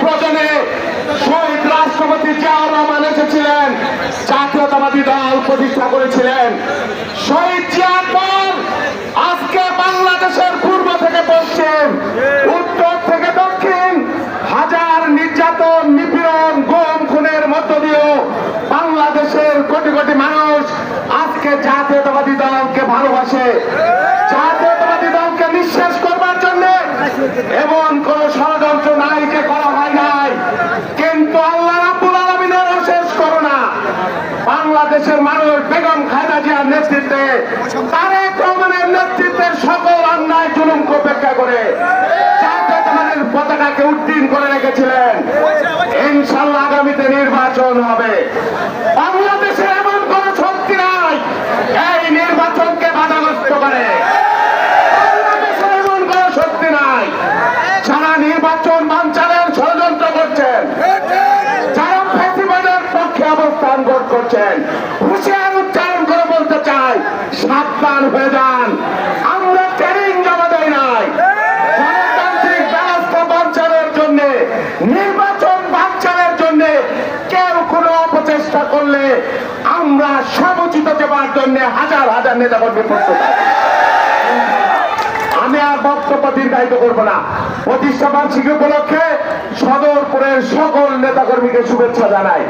নির্বাচনে শহীদ রাষ্ট্রপতি জিয়াউর রহমান এসেছিলেন। জাতীয়তাবাদী দল প্রতিষ্ঠা করেছিলেন। শহীদ জিয়ার আজকে বাংলাদেশের পূর্ব থেকে পশ্চিম, উত্তর থেকে দক্ষিণ, হাজার নির্যাতন, নিপীড়ন, গম, খুনের মধ্য দিয়েও বাংলাদেশের কোটি কোটি মানুষ আজকে জাতীয়তাবাদী দলকে ভালোবাসে। জাতীয়তাবাদী দলকে নিঃশ্বাস করবার জন্য এমন কোন বাংলাদেশের মানুষ বেগম খালেদা জিয়ার নেতৃত্বে তারেক রহমানের নেতৃত্বে সকল অন্যায় জুলুমকে উপেক্ষা করে পতাকাকে উত্তীর্ণ করে রেখেছিলেন। ইনশাল্লাহ আগামীতে নির্বাচন হবে। বাংলাদেশে এমন কোন শক্তি নাই এই নির্বাচনকে বাধাগ্রস্ত করে বাংলাদেশে এমন কোন শক্তি নাই যারা নির্বাচন বাঞ্চালের ষড়যন্ত্র করছেন যারা ফেসিবাদের পক্ষে অবস্থান বোধ করছেন। হুঁশিয়ার উচ্চারণ করে বলতে চাই, সাবধান হয়ে যান। আমরা ট্রেনিং জমা দেয় নাই। গণতান্ত্রিক ব্যবস্থা বাঞ্চালের জন্য, নির্বাচন বাঞ্চালের জন্য কেউ কোনো অপচেষ্টা করলে আমরা সমুচিত দেবার জন্য হাজার হাজার নেতা কর্মী প্রস্তুত। আমি আর বক্তব্য দীর্ঘায়িত করব না। প্রতিষ্ঠা বার্ষিকী উপলক্ষে সদরপুরের সকল নেতাকর্মীকে শুভেচ্ছা জানাই।